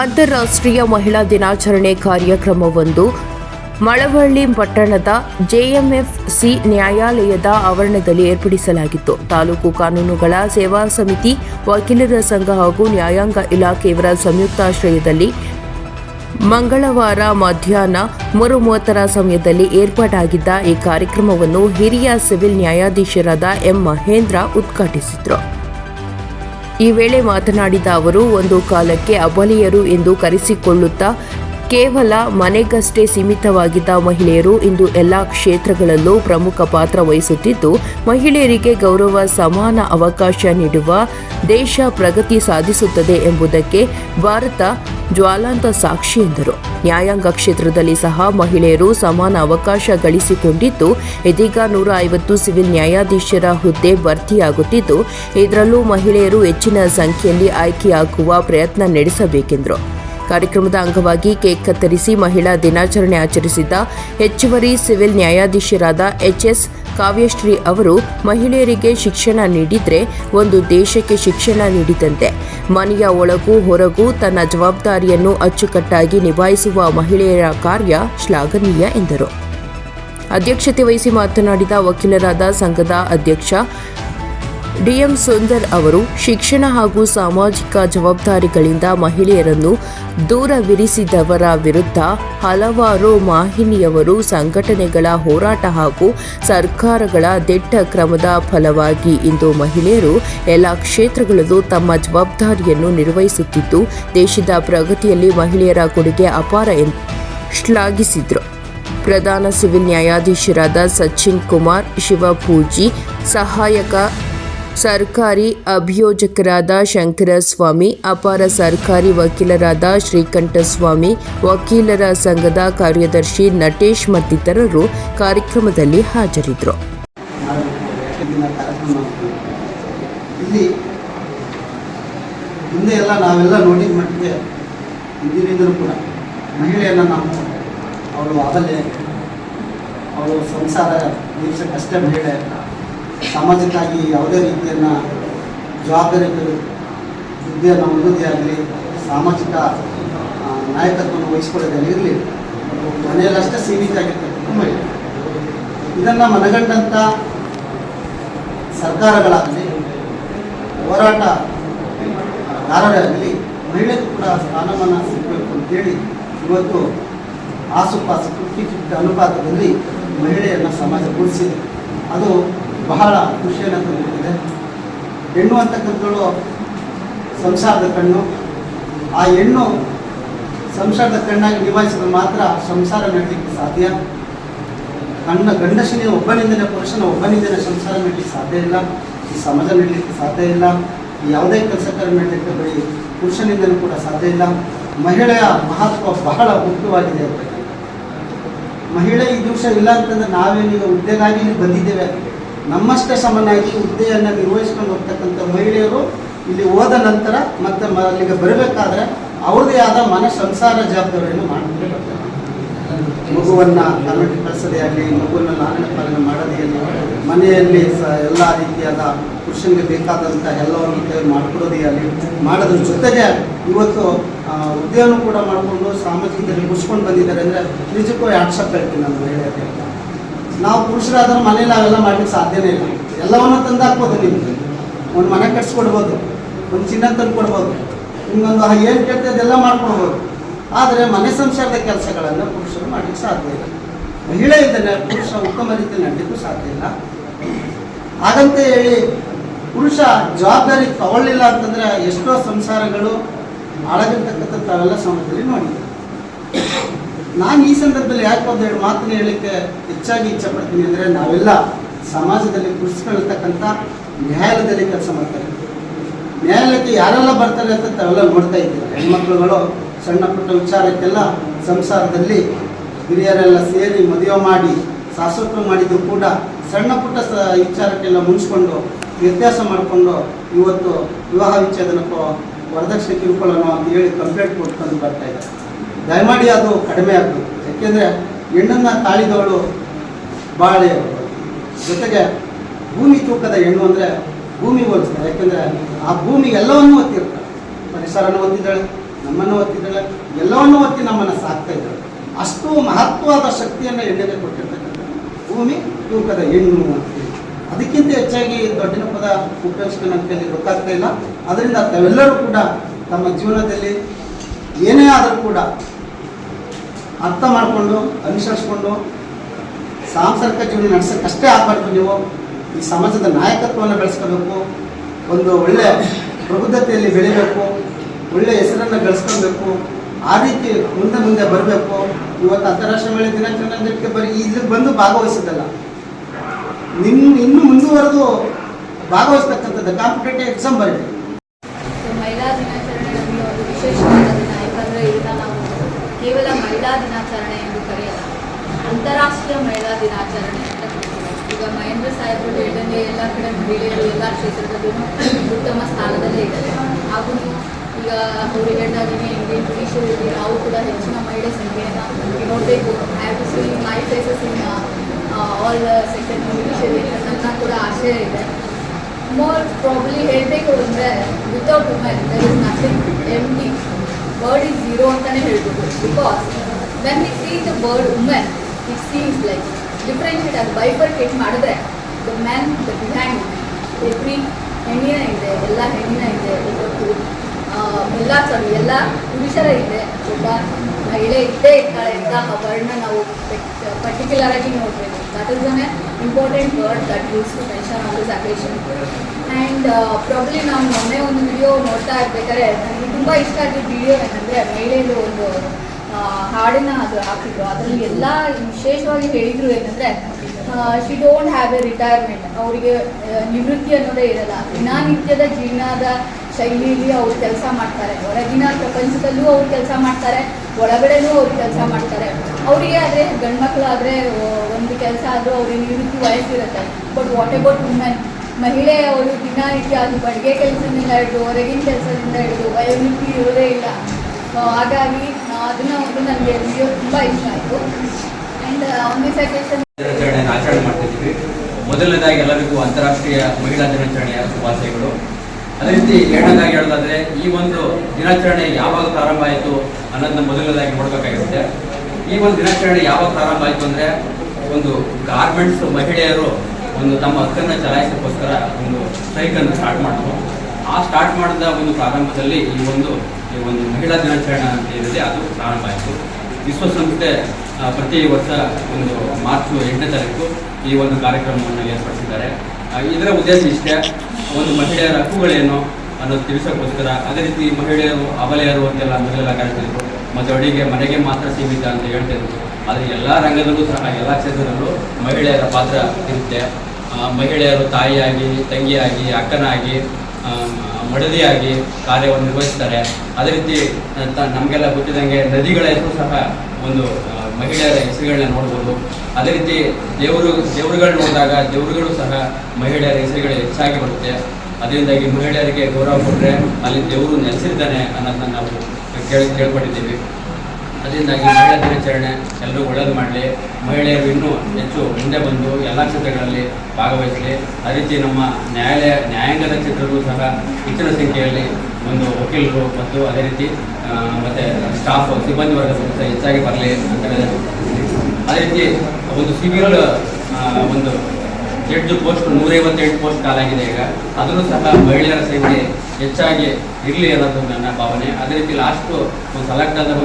ಅಂತಾರಾಷ್ಟ್ರೀಯ ಮಹಿಳಾ ದಿನಾಚರಣೆ ಕಾರ್ಯಕ್ರಮವೊಂದು ಮಳವಳ್ಳಿ ಪಟ್ಟಣದ ಜೆಎಂಎಫ್ಸಿ ನ್ಯಾಯಾಲಯದ ಆವರಣದಲ್ಲಿ ಏರ್ಪಡಿಸಲಾಗಿತ್ತು. ತಾಲೂಕು ಕಾನೂನುಗಳ ಸೇವಾ ಸಮಿತಿ ವಕೀಲರ ಸಂಘ ಹಾಗೂ ನ್ಯಾಯಾಂಗ ಇಲಾಖೆಯವರ ಸಂಯುಕ್ತಾಶ್ರಯದಲ್ಲಿ ಮಂಗಳವಾರ ಮಧ್ಯಾಹ್ನ ಮೂರು ಮೂವತ್ತರ ಸಮಯದಲ್ಲಿ ಏರ್ಪಾಡಾಗಿದ್ದ ಈ ಕಾರ್ಯಕ್ರಮವನ್ನು ಹಿರಿಯ ಸಿವಿಲ್ ನ್ಯಾಯಾಧೀಶರಾದ ಎಂ ಮಹೇಂದ್ರ ಉದ್ಘಾಟಿಸಿದರು. ಈ ವೇಳೆ ಮಾತನಾಡಿದ ಅವರು, ಒಂದು ಕಾಲಕ್ಕೆ ಅಬಲೆಯರು ಎಂದು ಕರೆಸಿಕೊಳ್ಳುತ್ತಾ ಕೇವಲ ಮನೆಗಷ್ಟೇ ಸೀಮಿತವಾಗಿದ್ದ ಮಹಿಳೆಯರು ಇಂದು ಎಲ್ಲಾ ಕ್ಷೇತ್ರಗಳಲ್ಲೂ ಪ್ರಮುಖ ಪಾತ್ರ ವಹಿಸುತ್ತಿದ್ದು, ಮಹಿಳೆಯರಿಗೆ ಗೌರವ, ಸಮಾನ ಅವಕಾಶ ನೀಡುವ ದೇಶ ಪ್ರಗತಿ ಸಾಧಿಸುತ್ತದೆ ಎಂಬುದಕ್ಕೆ ಭಾರತ ಜ್ವಾಲಾಂತ ಸಾಕ್ಷಿ ಎಂದರು. ನ್ಯಾಯಾಂಗ ಕ್ಷೇತ್ರದಲ್ಲಿ ಸಹ ಮಹಿಳೆಯರು ಸಮಾನ ಅವಕಾಶ ಗಳಿಸಿಕೊಂಡಿದ್ದು, ಇದೀಗ ನೂರ ಐವತ್ತು ಸಿವಿಲ್ ನ್ಯಾಯಾಧೀಶರ ಹುದ್ದೆ ಭರ್ತಿಯಾಗುತ್ತಿದ್ದು, ಇದರಲ್ಲೂ ಮಹಿಳೆಯರು ಹೆಚ್ಚಿನ ಸಂಖ್ಯೆಯಲ್ಲಿ ಆಯ್ಕೆಯಾಗುವ ಪ್ರಯತ್ನ ನಡೆಸಬೇಕೆಂದರು. ಕಾರ್ಯಕ್ರಮದ ಅಂಗವಾಗಿ ಕೇಕ್ ಕತ್ತರಿಸಿ ಮಹಿಳಾ ದಿನಾಚರಣೆ ಆಚರಿಸಿದ್ದ ಹೆಚ್ಚುವರಿ ಸಿವಿಲ್ ನ್ಯಾಯಾಧೀಶರಾದ ಎಚ್ಎಸ್ ಕಾವ್ಯಶ್ರೀ ಅವರು ಮಹಿಳೆಯರಿಗೆ ಶಿಕ್ಷಣ ನೀಡಿದ್ರೆ ಒಂದು ದೇಶಕ್ಕೆ ಶಿಕ್ಷಣ ನೀಡಿದಂತೆ. ಮನೆಯ ಒಳಗೂ ಹೊರಗೂ ತನ್ನ ಜವಾಬ್ದಾರಿಯನ್ನು ಅಚ್ಚುಕಟ್ಟಾಗಿ ನಿಭಾಯಿಸುವ ಮಹಿಳೆಯರ ಕಾರ್ಯ ಶ್ಲಾಘನೀಯ ಎಂದರು. ಅಧ್ಯಕ್ಷತೆ ವಹಿಸಿ ಮಾತನಾಡಿದ ವಕೀಲರಾದ ಸಂಘದ ಅಧ್ಯಕ್ಷ ಡಿಎಂ ಸುಂದರ್ ಅವರು ಶಿಕ್ಷಣ ಹಾಗೂ ಸಾಮಾಜಿಕ ಜವಾಬ್ದಾರಿಗಳಿಂದ ಮಹಿಳೆಯರನ್ನು ದೂರವಿರಿಸಿದವರ ವಿರುದ್ಧ ಹಲವಾರು ಮಾಹಿನಿಯವರು ಸಂಘಟನೆಗಳ ಹೋರಾಟ ಹಾಗೂ ಸರ್ಕಾರಗಳ ದಿಟ್ಟ ಕ್ರಮದ ಫಲವಾಗಿ ಇಂದು ಮಹಿಳೆಯರು ಎಲ್ಲ ಕ್ಷೇತ್ರಗಳಲ್ಲೂ ತಮ್ಮ ಜವಾಬ್ದಾರಿಯನ್ನು ನಿರ್ವಹಿಸುತ್ತಿದ್ದು, ದೇಶದ ಪ್ರಗತಿಯಲ್ಲಿ ಮಹಿಳೆಯರ ಕೊಡುಗೆ ಅಪಾರ ಎಂದು ಶ್ಲಾಘಿಸಿದರು. ಪ್ರಧಾನ ಸಿವಿಲ್ ನ್ಯಾಯಾಧೀಶರಾದ ಸಚಿನ್ ಕುಮಾರ್, ಶಿವಪೂಜಿ, ಸಹಾಯಕ ಸರ್ಕಾರಿ ಅಭಿಯೋಜಕರಾದ ಶಂಕರಸ್ವಾಮಿ, ಅಪಾರ ಸರ್ಕಾರಿ ವಕೀಲರಾದ ಶ್ರೀಕಂಠಸ್ವಾಮಿ, ವಕೀಲರ ಸಂಘದ ಕಾರ್ಯದರ್ಶಿ ನಟೇಶ್ ಮತ್ತಿತರರು ಕಾರ್ಯಕ್ರಮದಲ್ಲಿ ಹಾಜರಿದ್ದರು. ಹಿಂದೆ ಎಲ್ಲ ನಾವೆಲ್ಲ ನೋಡಿದ ಮಟ್ಟಿಗೆ ಇಂದಿನಿಂದಲೂ ಕೂಡ, ಮಹಿಳೆಯನ್ನು ನಾವು ಅವಳು ಅದಲ್ಲೇ ಅವಳು ಸಂಸಾರ, ದೇಶಕ್ಕಷ್ಟೇ ಮಹಿಳೆ ಸಾಮಾಜಿಕವಾಗಿ ಯಾವುದೇ ರೀತಿಯನ್ನು ಜವಾಬ್ದಾರಿ ಹುದ್ದೆಯನ್ನು ಅಭಿವೃದ್ಧಿಯಾಗಲಿ ಸಾಮಾಜಿಕ ನಾಯಕತ್ವವನ್ನು ವಹಿಸ್ಕೊಳ್ಳೋದೇ ಇರಲಿ. ಮನೆಯಲ್ಲಷ್ಟೇ ಸೀಮಿತ ಆಗಿರ್ತಕ್ಕಂಥ ಮಹಿಳೆ ಇದನ್ನು ಮನಗಂಡಂಥ ಸರ್ಕಾರಗಳಾಗಲಿ ಹೋರಾಟಗಾರರಾಗಲಿ ಮಹಿಳೆಗೂ ಕೂಡ ಸ್ಥಾನಮಾನ ಸಿಗಬೇಕು ಅಂತೇಳಿ ಇವತ್ತು ಆಸುಪಾಸು ಫಿಫ್ಟಿ ಫಿಫ್ಟಿ ಅನುಪಾತದಲ್ಲಿ ಮಹಿಳೆಯನ್ನು ಸಮಾಜಗೊಳಿಸಿದೆ ಅದು ಬಹಳ ಖುಷಿಯನ್ನು ತಂದುಕೊಟ್ಟಿದೆ ಹೆಣ್ಣು ಅಂತಕ್ಕಂಥಳು ಸಂಸಾರದ ಕಣ್ಣು. ಆ ಹೆಣ್ಣು ಸಂಸಾರದ ಕಣ್ಣಾಗಿ ನಿಭಾಯಿಸಿದ್ರೆ ಮಾತ್ರ ಸಂಸಾರ ನಡೆಯಲಿಕ್ಕೆ ಸಾಧ್ಯ. ಗಂಡ ಗಂಡಸಿನ ಒಬ್ಬನಿಂದನೇ ಪುರುಷನ ಒಬ್ಬನಿಂದನೇ ಸಂಸಾರ ಮಾಡಲಿಕ್ಕೆ ಸಾಧ್ಯ ಇಲ್ಲ. ಈ ಸಮಾಜ ನಡೀಲಿಕ್ಕೆ ಸಾಧ್ಯ ಇಲ್ಲ. ಯಾವುದೇ ಕೆಲಸ ಕಾರ್ಯ ಮಾಡಲಿಕ್ಕೆ ಬರೀ ಪುರುಷನಿಂದಲೂ ಕೂಡ ಸಾಧ್ಯ ಇಲ್ಲ. ಮಹಿಳೆಯ ಮಹತ್ವ ಬಹಳ ಮುಖ್ಯವಾಗಿದೆ ಮಹಿಳೆ ಈ ದಿವಸ ಇಲ್ಲ ಅಂತಂದ್ರೆ ನಾವೇನೀಗ ಉದ್ಯೋಗ ಆಗಿ ಬಂದಿದ್ದೇವೆ. ನಮ್ಮಷ್ಟೇ ಸಮನಾಗಿ ಹುದ್ದೆಯನ್ನು ನಿರ್ವಹಿಸ್ಕೊಂಡು ಹೋಗ್ತಕ್ಕಂಥ ಮಹಿಳೆಯರು ಇಲ್ಲಿ ಹೋದ ನಂತರ ಮತ್ತೆ ಅಲ್ಲಿಗೆ ಬರಬೇಕಾದ್ರೆ ಅವ್ರದೇ ಆದ ಮನೆ ಸಂಸಾರ ಜವಾಬ್ದಾರಿಯನ್ನು ಮಾಡಿದ್ರೆ ಬರ್ತಾರೆ. ಮಗುವನ್ನು ಕಾನ್ವೆಂಟ್ಗೆ ಕಳಿಸೋದೇ ಆಗಲಿ, ಮಗುವನ್ನು ಲಾಲನೆ ಪಾಲನೆ ಮಾಡೋದೇ ಆಗಲಿ, ಮನೆಯಲ್ಲಿ ಸ ಎಲ್ಲ ರೀತಿಯಾದ ಪುರುಷನಿಗೆ ಬೇಕಾದಂಥ ಎಲ್ಲವನ್ನು ತಯಾರು ಮಾಡಿಕೊಡೋದೇ ಆಗಲಿ, ಮಾಡೋದ್ರ ಜೊತೆಗೆ ಇವತ್ತು ಹುದ್ದೆಯನ್ನು ಕೂಡ ಮಾಡಿಕೊಂಡು ಸಾಮಾಜಿಕದಲ್ಲಿ ಮುಗಿಸ್ಕೊಂಡು ಬಂದಿದ್ದಾರೆ ಅಂದರೆ ನಿಜಕ್ಕೂ ಆಕ್ಷೇಪ ಹೇಳ್ತೀನಿ ನಾನು ಮಹಿಳೆಯರಿಗೆ? ನಾವು ಪುರುಷರಾದ್ರೆ ಮನೇಲಿ ಅವೆಲ್ಲ ಮಾಡ್ಲಿಕ್ಕೆ ಸಾಧ್ಯನೇ ಇಲ್ಲ. ಎಲ್ಲವನ್ನು ತಂದು ಹಾಕ್ಬೋದು ನಿಮ್ಗೆ ಒಂದು ಮನೆ ಕಟ್ಸ್ಕೊಡ್ಬೋದು, ಒಂದು ಚಿನ್ನ ತಂದು ಕೊಡ್ಬೋದು ನಿಮ್ಗೊಂದು ಏನು ಕೇಳ್ತದೆ ಅದೆಲ್ಲ ಮಾಡ್ಕೊಡ್ಬೋದು. ಆದರೆ ಮನೆ ಸಂಸಾರದ ಕೆಲಸಗಳನ್ನು ಪುರುಷರು ಮಾಡ್ಲಿಕ್ಕೆ ಸಾಧ್ಯ ಇಲ್ಲ. ಮಹಿಳೆ ಇದ್ದಾನೆ ಪುರುಷ ಉತ್ತಮ ರೀತಿಯಲ್ಲಿ ನಡೆಯಕ್ಕೂ ಸಾಧ್ಯ ಇಲ್ಲ. ಹಾಗಂತ ಹೇಳಿ ಪುರುಷ ಜವಾಬ್ದಾರಿ ತಗೊಳ್ಳಿಲ್ಲ ಅಂತಂದರೆ ಎಷ್ಟೋ ಸಂಸಾರಗಳು ಹಾಳಾಗಿರ್ತಕ್ಕಂಥ ತಾವೆಲ್ಲ ಸಮಾಜದಲ್ಲಿ ನೋಡಿದ್ದೀವಿ ನಾನು ಈ ಸಂದರ್ಭದಲ್ಲಿ ಯಾಕೆ ಒಂದು ಎರಡು ಮಾತನ್ನ ಹೇಳಲಿಕ್ಕೆ ಹೆಚ್ಚಾಗಿ ಇಚ್ಛೆ ಪಡ್ತೀನಿ ಅಂದರೆ ನಾವೆಲ್ಲ ಸಮಾಜದಲ್ಲಿ ಕುರ್ಸ್ಕೊಳ್ತಕ್ಕಂಥ ನ್ಯಾಯಾಲಯದಲ್ಲಿ ಕೆಲಸ ಮಾಡ್ತಾರೆ. ನ್ಯಾಯಾಲಯಕ್ಕೆ ಯಾರೆಲ್ಲ ಬರ್ತಾರೆ ಅಂತ ತಾವೆಲ್ಲ ನೋಡ್ತಾ ಇದ್ದೀವಿ ಹೆಣ್ಮಕ್ಳುಗಳು, ಸಣ್ಣ ಪುಟ್ಟ ವಿಚಾರಕ್ಕೆಲ್ಲ ಸಂಸಾರದಲ್ಲಿ ಹಿರಿಯರೆಲ್ಲ ಸೇರಿ ಮದುವೆ ಮಾಡಿ ಶಾಸಕರು ಮಾಡಿದ್ದು ಕೂಡ ಸಣ್ಣ ಪುಟ್ಟ ವಿಚಾರಕ್ಕೆಲ್ಲ ಮುಂಚ್ಕೊಂಡು ವ್ಯತ್ಯಾಸ ಮಾಡಿಕೊಂಡು ಇವತ್ತು ವಿವಾಹ ವಿಚ್ಛೇದನಕ್ಕೋ ವರದಕ್ಷಿಣೆ ಕಿರುಕೊಳ್ಳೋಣ ಅಂತ ಹೇಳಿ ಕಂಪ್ಲೇಂಟ್ ಕೊಟ್ಕೊಂಡು ಬರ್ತಾ ಇದ್ದಾರೆ. ದಯಮಾಡಿ ಅದು ಕಡಿಮೆ ಆಗಬೇಕು. ಯಾಕೆಂದರೆ ಹೆಣ್ಣನ್ನು ತಾಳಿದವಳು ಬಾಳೆ ಜೊತೆಗೆ ಭೂಮಿ ತೂಕದ ಹೆಣ್ಣು ಅಂದರೆ ಭೂಮಿ ಹೋಲಿಸ್ತಾರೆ. ಯಾಕೆಂದರೆ ಆ ಭೂಮಿ ಎಲ್ಲವನ್ನೂ ಒತ್ತಿರ್ತಾರೆ ಪರಿಸರನೂ ಒತ್ತಿದ್ದಾಳೆ, ನಮ್ಮನ್ನು ಒತ್ತಿದ್ದಾಳೆ, ಎಲ್ಲವನ್ನೂ ಒತ್ತಿ ನಮ್ಮನ್ನು ಸಾಕ್ತಾ ಇದ್ದಾಳೆ. ಅಷ್ಟು ಮಹತ್ವದ ಶಕ್ತಿಯನ್ನು ಹೆಣ್ಣಿಗೆ ಕೊಟ್ಟಿರ್ತಕ್ಕಂಥ ಭೂಮಿ ತೂಕದ ಹೆಣ್ಣು ಅಂತೇಳಿ ಅದಕ್ಕಿಂತ ಹೆಚ್ಚಾಗಿ ದೊಡ್ಡಿನ ಪದ ಉಪಯೋಗಿಸ್ಕೊಂಡು ನನ್ನ ಕೈಲಿ ಗೊತ್ತಾಗ್ತಾ ಇಲ್ಲ. ಅದರಿಂದ ತಾವೆಲ್ಲರೂ ಕೂಡ ತಮ್ಮ ಜೀವನದಲ್ಲಿ ಏನೇ ಆದರೂ ಕೂಡ ಅರ್ಥ ಮಾಡಿಕೊಂಡು, ಅನುಸರಿಸ್ಕೊಂಡು, ಸಾಂಸಾರಿಕ ಜೀವನ ನಡೆಸೋಕ್ಕಷ್ಟೇ ಆಗ್ಬಾರ್ದು ನೀವು. ಈ ಸಮಾಜದ ನಾಯಕತ್ವವನ್ನು ಬೆಳೆಸ್ಕೋಬೇಕು, ಒಂದು ಒಳ್ಳೆಯ ಪ್ರಬುದ್ಧತೆಯಲ್ಲಿ ಬೆಳಿಬೇಕು ಒಳ್ಳೆಯ ಹೆಸರನ್ನು ಬೆಳೆಸ್ಕೊಬೇಕು ಆ ರೀತಿ ಮುಂದೆ ಮುಂದೆ ಬರಬೇಕು. ಇವತ್ತು ಅಂತಾರಾಷ್ಟ್ರೀಯ ಮಹಿಳಾ ದಿನಾಚರಣೆ ಬರೀ ಇಲ್ಲಿಗೆ ಬಂದು ಭಾಗವಹಿಸೋದಲ್ಲ ನಿಮ್ಮ ಇನ್ನು ಮುಂದುವರೆದು ಭಾಗವಹಿಸ್ತಕ್ಕಂಥದ್ದು ಕಾಂಪಿಟೇಟಿವ್ ಎಕ್ಸಾಮ್ ಬರೀ ಮಹಿಳಾ ದಿನಾಚರಣೆ ವಿಶೇಷವಾದ ದಿನ ಇದನ್ನ ನಾವು ಕೇವಲ ಮಹಿಳಾ ದಿನಾಚರಣೆ ಎಂದು ಕರೆಯಲ್ಲ, ಅಂತಾರಾಷ್ಟ್ರೀಯ ಮಹಿಳಾ ದಿನಾಚರಣೆ ಅಂತ ಈಗ ಮಹೇಂದ್ರ ಸಾಹೇಬರು ಹೇಳಿದಂಗೆ ಎಲ್ಲ ಕಡೆ ಮಹಿಳೆಯರು ಎಲ್ಲ ಕ್ಷೇತ್ರದಲ್ಲೂ ಉತ್ತಮ ಸ್ಥಾನದಲ್ಲೇ ಇದ್ದಾರೆ. ಹಾಗೂ ಈಗ ಅವರು ಹೇಳಿದಾಗೆ ಇಂಡಿಯನ್ ಜುಡಿಷಿಯರಿ ನಾವು ಕೂಡ ಹೆಚ್ಚಿನ ಮಹಿಳೆ ಸಂಖ್ಯೆಯನ್ನು ನೋಡಬೇಕು. Have to see my places in all section judiciary ನನ್ನ ಕೂಡ ಆಶಯ ಇದೆ. ಮೋರ್ ಪ್ರಾಬ್ಲಿ ಹೇಳಬೇಕು ಅಂದರೆ without women there is nothing and the word is zero ಅಂತಲೇ ಹೇಳ್ಬೋದು. Because when we see the bird women it seems like differentiate ಅದು bifurcate ಮಾಡಿದ್ರೆ the man the behind every ಹೆಣ್ಣಿನ ಇದೆ, ಎಲ್ಲ ಹೆಣ್ಣಿನ ಇದೆ ಇವತ್ತು ಎಲ್ಲ ಸಾರಿ ಎಲ್ಲ ಪುರುಷರ ಇದೆ. ಒಬ್ಬ ಮಹಿಳೆ ಇದ್ದೇ ಇರ್ತಾಳೆ ಅಂತ ಆ ವರ್ಡ್ನ ನಾವು ಪರ್ಟಿಕ್ಯುಲರ್ ಆಗಿ ನೋಡಬೇಕು. That is an important word that use to mention on this occasion and probably ನಾವು ಮೊನ್ನೆ ಒಂದು ವಿಡಿಯೋ ನೋಡ್ತಾ ಇರ್ಬೇಕಾದ್ರೆ ನನಗೆ ತುಂಬ ಇಷ್ಟ ಆಗಿದ್ದ ವಿಡಿಯೋ ಏನಂದರೆ ಮಹಿಳೆಯರು ಒಂದು ಆ, ಹಾಡನ್ನ ಅದು ಹಾಕಿದ್ರು. ಅದರಲ್ಲಿ ಎಲ್ಲ ವಿಶೇಷವಾಗಿ ಹೇಳಿದ್ರು ಏನಂದರೆ she don't have a retirement ಅವರಿಗೆ ನಿವೃತ್ತಿ ಅನ್ನೋದೇ ಇರಲ್ಲ. ದಿನನಿತ್ಯದ ಜೀವನದ ಶೈಲಿಯಲ್ಲಿ ಅವ್ರು ಕೆಲಸ ಮಾಡ್ತಾರೆ. ಹೊರಗಿನ ಪ್ರಪಂಚದಲ್ಲೂ ಅವ್ರು ಕೆಲಸ ಮಾಡ್ತಾರೆ, ಒಳಗಡೆನೂ ಅವ್ರು ಕೆಲಸ ಮಾಡ್ತಾರೆ. ಅವರಿಗೆ ಆದರೆ ಗಂಡು ಮಕ್ಕಳಾದರೆ ಒಂದು ಕೆಲಸ ಆದರೂ ಅವ್ರಿಗೆ ನಿವೃತ್ತಿ ವಯಸ್ಸಿರುತ್ತೆ. ಬಟ್ ವಾಟ್ ಅಬೌಟ್ ವುಮೆನ್ ಮಹಿಳೆ ಅವರು ದಿನನಿತ್ಯ ಅದು ಬಡಿಗೆ ಕೆಲಸದಿಂದ ಹಿಡಿದು, ಹೊರಗಿನ ಕೆಲಸದಿಂದ ಹಿಡಿದು, ವಯೋಮಿತಿ ಇರೋದೇ ಇಲ್ಲ. ಹಾಗಾಗಿ ಅದನ್ನು ಒಂದು ನನಗೆ ವಿಡಿಯೋ ತುಂಬ ಇಷ್ಟ ಆಯಿತು. ಆ್ಯಂಡ್ ಆನ್ ದಿಸ್ ಆಚರಣೆ ಮಾಡ್ತಿದ್ದೀವಿ ಮೊದಲನೇದಾಗಿ ಎಲ್ಲರಿಗೂ ಅಂತಾರಾಷ್ಟ್ರೀಯ ಮಹಿಳಾ ದಿನಾಚರಣೆಯ ಶುಭಾಶಯಗಳು. ಅದೇ ರೀತಿ ಎರಡನೇದಾಗಿ ಹೇಳೋದಾದ್ರೆ ಈ ಒಂದು ದಿನಾಚರಣೆ ಯಾವಾಗ ಪ್ರಾರಂಭ ಆಯಿತು ಅನ್ನೋದನ್ನ ಮೊದಲನೇದಾಗಿ ನೋಡಬೇಕಾಗಿರುತ್ತೆ. ಈ ಒಂದು ದಿನಾಚರಣೆ ಯಾವಾಗ ಪ್ರಾರಂಭ ಆಯಿತು ಅಂದರೆ ಒಂದು ಗಾರ್ಮೆಂಟ್ಸ್ ಮಹಿಳೆಯರು ಒಂದು ತಮ್ಮ ಹಕ್ಕನ್ನು ಚಲಾಯಿಸೋಕ್ಕೋಸ್ಕರ ಒಂದು ಸ್ಟ್ರೈಕನ್ನು ಸ್ಟಾರ್ಟ್ ಮಾಡಿದ್ರು ಆ ಸ್ಟಾರ್ಟ್ ಮಾಡಿದ ಒಂದು ಪ್ರಾರಂಭದಲ್ಲಿ ಈ ಒಂದು ಈ ಒಂದು ಮಹಿಳಾ ದಿನಾಚರಣೆ ಅಂತ ಏನಿದೆ ಅದು ಪ್ರಾರಂಭ ಆಯಿತು. ವಿಶ್ವಸಂಸ್ಥೆ ಪ್ರತಿ ವರ್ಷ ಒಂದು ಮಾರ್ಚ್ ಎಂಟನೇ ತಾರೀಕು ಈ ಒಂದು ಕಾರ್ಯಕ್ರಮವನ್ನು ಏರ್ಪಡಿಸಿದ್ದಾರೆ. ಇದರ ಉದ್ದೇಶ ಇಷ್ಟೇ. ಒಂದು ಮಹಿಳೆಯರ ಹಕ್ಕುಗಳೇನು ಅನ್ನೋದು ತಿಳಿಸೋಕ್ಕೋಸ್ಕರ ಅದೇ ರೀತಿ ಮಹಿಳೆಯರು, ಅಬಲೆಯರು ಅಂತೆಲ್ಲ ಮೊದಲೆಲ್ಲ ಕರೆತಿದ್ರು ಮತ್ತು ಅಡಿಗೆ ಮನೆಗೆ ಮಾತ್ರ ಸೀಮಿತ ಅಂತ ಹೇಳ್ತಿದ್ರು ಆದರೆ ಎಲ್ಲ ರಂಗದಲ್ಲೂ ಸಹ, ಎಲ್ಲ ಕ್ಷೇತ್ರದಲ್ಲೂ ಮಹಿಳೆಯರ ಪಾತ್ರ ಇರುತ್ತೆ. ಮಹಿಳೆಯರು ತಾಯಿಯಾಗಿ, ತಂಗಿಯಾಗಿ, ಅಕ್ಕನಾಗಿ ಮಡದಿಯಾಗಿ ಕಾರ್ಯವನ್ನು ನಿರ್ವಹಿಸ್ತಾರೆ. ಅದೇ ರೀತಿ ನಮಗೆಲ್ಲ ಗೊತ್ತಿದ್ದಂಗೆ ನದಿಗಳ ಹೆಸರು ಸಹ ಒಂದು ಮಹಿಳೆಯರ ಹೆಸರುಗಳನ್ನ ನೋಡ್ಬೋದು. ಅದೇ ರೀತಿ ದೇವರು, ದೇವರುಗಳು ನೋಡಿದಾಗ ದೇವರುಗಳು ಸಹ ಮಹಿಳೆಯರ ಹೆಸರುಗಳು ಹೆಚ್ಚಾಗಿ ಬರುತ್ತೆ. ಅದರಿಂದಾಗಿ ಮಹಿಳೆಯರಿಗೆ ಗೌರವ ಕೊಟ್ಟರೆ ಅಲ್ಲಿ ದೇವರು ನೆಲೆಸಿರ್ತಾನೆ ಅನ್ನೋದನ್ನ ನಾವು ಕೇಳಿ ಕೇಳ್ಪಟ್ಟಿದ್ದೀವಿ ಅದರಿಂದಾಗಿ ಮಹಿಳಾ ದಿನಾಚರಣೆ ಎಲ್ಲರೂ ಒಳ್ಳೇದು ಮಾಡಲಿ. ಮಹಿಳೆಯರು ಇನ್ನೂ ಹೆಚ್ಚು ಮುಂದೆ ಬಂದು ಎಲ್ಲ ಕ್ಷೇತ್ರಗಳಲ್ಲಿ ಭಾಗವಹಿಸಲಿ. ಅದೇ ರೀತಿ ನಮ್ಮ ನ್ಯಾಯಾಲಯ, ನ್ಯಾಯಾಂಗದ ಕ್ಷೇತ್ರಗಳು ಸಹ ಹೆಚ್ಚಿನ ಸಂಖ್ಯೆಯಲ್ಲಿ ಒಂದು ವಕೀಲರು ಮತ್ತು ಅದೇ ರೀತಿ ಮತ್ತೆ ಸ್ಟಾಫ್ ಸಿಬ್ಬಂದಿ ವರ್ಗ ಸಂಸ್ಥೆ ಹೆಚ್ಚಾಗಿ ಬರಲಿ ಅಂತ ಅದೇ ರೀತಿ ಒಂದು ಸಿವಿಲ್ ಒಂದು ಜಡ್ಜ್ ಪೋಸ್ಟ್ ನೂರೈವತ್ತೆಂಟು ಪೋಸ್ಟ್ ಕಾಲಾಗಿದೆ ಈಗ. ಅದನ್ನು ಸಹ ಮಹಿಳೆಯರ ಸಂಖ್ಯೆ ಹೆಚ್ಚಾಗಿ ಇರಲಿ ಅನ್ನೋದು ನನ್ನ ಭಾವನೆ. ಅದೇ ರೀತಿ ಲಾಸ್ಟು ಒಂದು ಸೆಲೆಕ್ಟ್ ಆದ ಒಂದು